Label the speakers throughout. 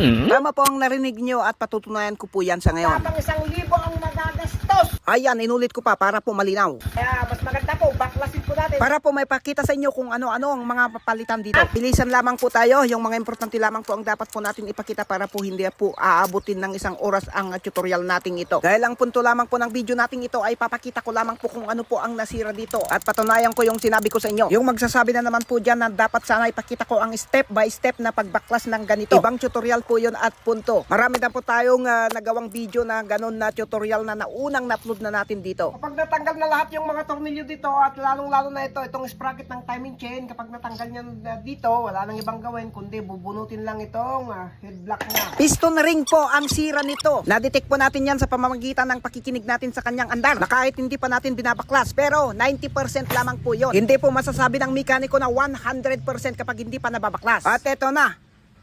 Speaker 1: Tama po ang narinig nyo at patutunayan ko po yan sa ngayon.
Speaker 2: Tapang isang libo ang magagastos.
Speaker 1: Ayan, inulit ko pa para po malinaw.
Speaker 2: Kaya mas maganda po, baklasin.
Speaker 1: Para po may pakita sa inyo kung ano-ano ang mga papalitan dito. Bilisan lamang po tayo. Yung mga importante lamang po ang dapat po natin ipakita para po hindi po aabutin ng isang oras ang tutorial nating ito. Dahil ang punto lamang po ng video nating ito ay papakita ko lamang po kung ano po ang nasira dito. At patunayan ko yung sinabi ko sa inyo. Yung magsasabi na naman po dyan na dapat sana ipakita ko ang step by step na pagbaklas ng ganito. Ibang tutorial po yun at punto. Marami na po tayong uh, nagawang video na ganun na tutorial na naunang na-upload na natin dito.
Speaker 2: Kapag natanggal na lahat yung mga tornilyo dito at lalong-lalo na ito, itong sprocket ng timing chain, kapag natanggal niya dito, wala nang ibang gawin kundi bubunutin lang itong ah, head block niya.
Speaker 1: Piston ring po ang sira nito. Nadetect po natin yan sa pamamagitan ng pakikinig natin sa kanyang andar. Na kahit hindi pa natin binabaklas, pero 90% lamang po yon. Hindi po masasabi ng mekaniko na 100% kapag hindi pa nababaklas. At eto na.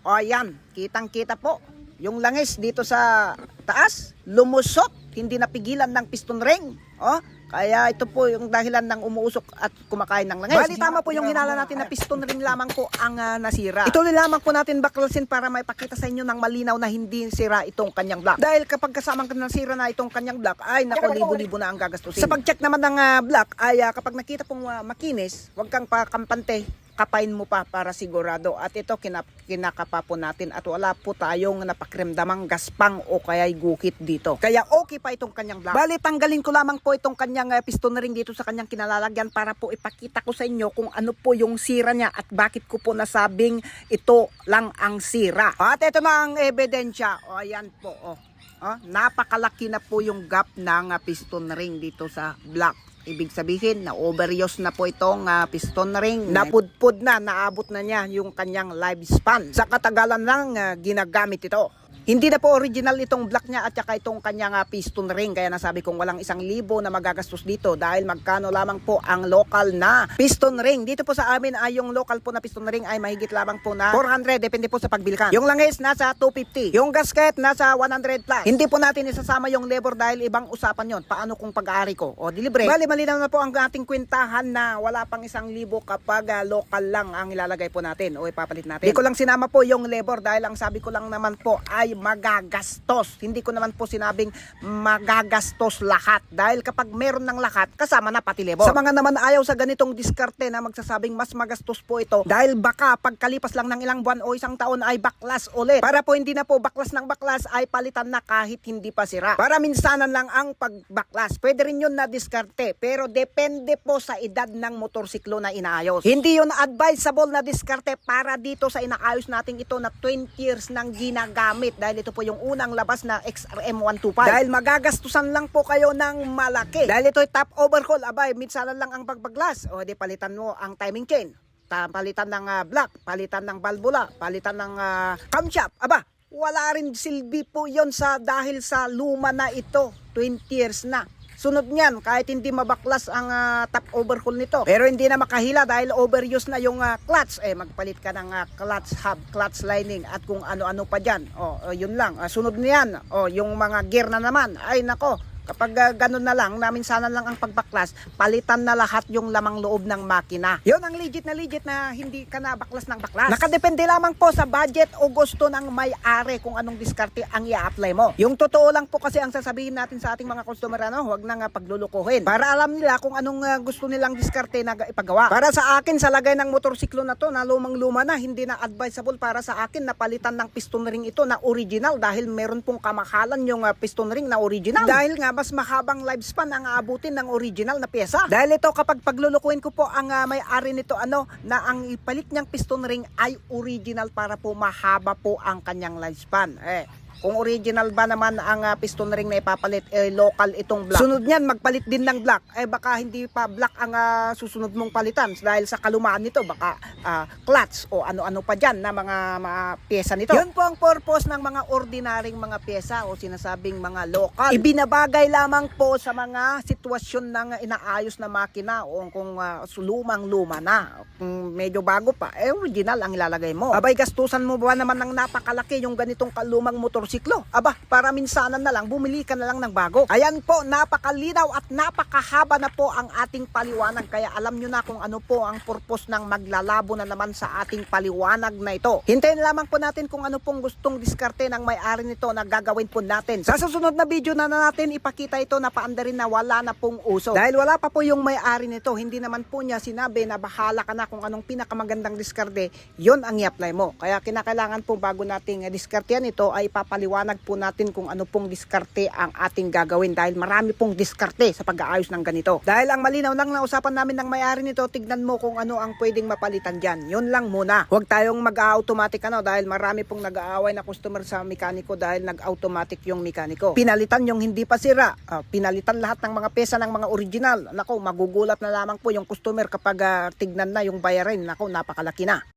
Speaker 1: O yan, kitang kita po. Yung langis dito sa taas, lumusot, hindi napigilan ng piston ring. O, kaya ito po yung dahilan ng umuusok at kumakain ng langis. Bali tama po yung hinala natin na piston ring lamang po ang ah, nasira. Ito lamang po natin baklasin para may pakita sa inyo ng malinaw na hindi sira itong kanyang block. Dahil kapag kasamang nasira na itong kanyang block, ay nako libo-libo na ang gagastusin. Sa pag-check naman ng ah, block, ay ah, kapag nakita pong ah, makinis, huwag kang pakampante kapain mo pa para sigurado at ito kinap kinakapa po natin at wala po tayong napakrimdamang gaspang o kaya'y gukit dito. Kaya okay pa itong kanyang block. Bali, tanggalin ko lamang po itong kanyang uh, piston ring dito sa kanyang kinalalagyan para po ipakita ko sa inyo kung ano po yung sira niya at bakit ko po nasabing ito lang ang sira. At ito na ang ebidensya. O ayan po. O. Oh, napakalaki na po yung gap ng uh, piston ring dito sa block. Ibig sabihin na overuse na po itong ah, piston ring. Napudpud na, naabot na niya yung kanyang lifespan. Sa katagalan lang ah, ginagamit ito. Hindi na po original itong block niya at saka itong kanyang ah, piston ring. Kaya nasabi kong walang isang libo na magagastos dito dahil magkano lamang po ang local na piston ring. Dito po sa amin ay yung local po na piston ring ay mahigit lamang po na 400 depende po sa pagbilkan. Yung langis nasa 250. Yung gasket nasa 100 plus. Hindi po natin isasama yung labor dahil ibang usapan yon. Paano kung pag-aari ko? O dilibre. Bali malinaw na po ang ating kwentahan na wala pang isang libo kapag ah, local lang ang ilalagay po natin o ipapalit natin. Hindi ko lang sinama po yung labor dahil ang sabi ko lang naman po ay magagastos. Hindi ko naman po sinabing magagastos lahat dahil kapag meron ng lahat kasama na pati labor. Sa mga naman ayaw sa ganitong diskarte na magsasabing mas magastos po ito dahil baka pagkalipas lang ng ilang buwan o isang taon ay baklas ulit. Para po hindi na po baklas ng baklas ay palitan na kahit hindi pa sira. Para minsanan lang ang pagbaklas. Pwede rin yun na diskarte pero depende po sa edad ng motorsiklo na inaayos. Hindi yun advisable na diskarte para dito sa inaayos natin ito na 20 years nang ginagamit dahil ito po yung unang labas na XRM 125. Dahil magagastusan lang po kayo ng malaki. Dahil ito ay top overhaul, abay, minsanan lang ang pagbaglas. O di palitan mo ang timing chain. Ta- palitan ng ah, block, palitan ng valvula, palitan ng uh, camshaft. Aba, wala rin silbi po yon sa dahil sa luma na ito. 20 years na. Sunod niyan, kahit hindi mabaklas ang ah, top overhaul nito. Pero hindi na makahila dahil overuse na yung ah, clutch. Eh, magpalit ka ng ah, clutch hub, clutch lining at kung ano-ano pa dyan. O, oh, yun lang. Ah, sunod niyan, o, yung mga gear na naman. Ay, nako. Kapag ah, ganun na lang, namin sana lang ang pagbaklas, palitan na lahat yung lamang loob ng makina. Yun ang legit na legit na hindi ka na baklas ng baklas. Nakadepende lamang po sa budget o gusto ng may-ari kung anong diskarte ang i-apply mo. Yung totoo lang po kasi ang sasabihin natin sa ating mga customer, ano, huwag na nga paglulukuhin. Para alam nila kung anong ah, gusto nilang diskarte na ipagawa. Para sa akin, sa lagay ng motorsiklo na to, na lumang-luma na, hindi na advisable para sa akin na palitan ng piston ring ito na original dahil meron pong kamahalan yung ah, piston ring na original. Dahil nga mas mahabang lifespan ang aabutin ng original na pyesa. Dahil ito kapag paglulukuin ko po ang ah, may-ari nito ano na ang ipalit niyang piston ring ay original para po mahaba po ang kanyang lifespan. Eh kung original ba naman ang ah, piston ring na ipapalit, eh, local itong black. Sunod niyan, magpalit din ng black. Eh baka hindi pa black ang ah, susunod mong palitan dahil sa kalumaan nito, baka ah, clutch o ano-ano pa dyan na mga, mga pyesa nito. Yun po ang purpose ng mga ordinaryong mga pyesa o sinasabing mga local. Ibinabagay lamang po sa mga sitwasyon ng inaayos na makina o kung ah, lumang-luma na. Kung medyo bago pa, eh original ang ilalagay mo. Abay, gastusan mo ba naman ng napakalaki yung ganitong kalumang motor motorsiklo. Aba, para minsanan na lang, bumili ka na lang ng bago. Ayan po, napakalinaw at napakahaba na po ang ating paliwanag. Kaya alam nyo na kung ano po ang purpose ng maglalabo na naman sa ating paliwanag na ito. Hintayin lamang po natin kung ano pong gustong diskarte ng may-ari nito na gagawin po natin. Sa susunod na video na, na natin ipakita ito na paanda rin na wala na pong uso. Dahil wala pa po yung may-ari nito, hindi naman po niya sinabi na bahala ka na kung anong pinakamagandang diskarte, yon ang i-apply mo. Kaya kinakailangan po bago nating eh, diskartehan ito ay papaliwanag po natin kung ano pong diskarte ang ating gagawin dahil marami pong diskarte sa pag-aayos ng ganito. Dahil ang malinaw lang na usapan namin ng may-ari nito, tignan mo kung ano ang pwedeng mapalitan dyan. Yun lang muna. Huwag tayong mag-automatic ano dahil marami pong nag-aaway na customer sa mekaniko dahil nag-automatic yung mekaniko. Pinalitan yung hindi pa sira. Ah, pinalitan lahat ng mga pesa ng mga original. Nako, magugulat na lamang po yung customer kapag ah, tignan na yung bayarin. Nako, napakalaki na.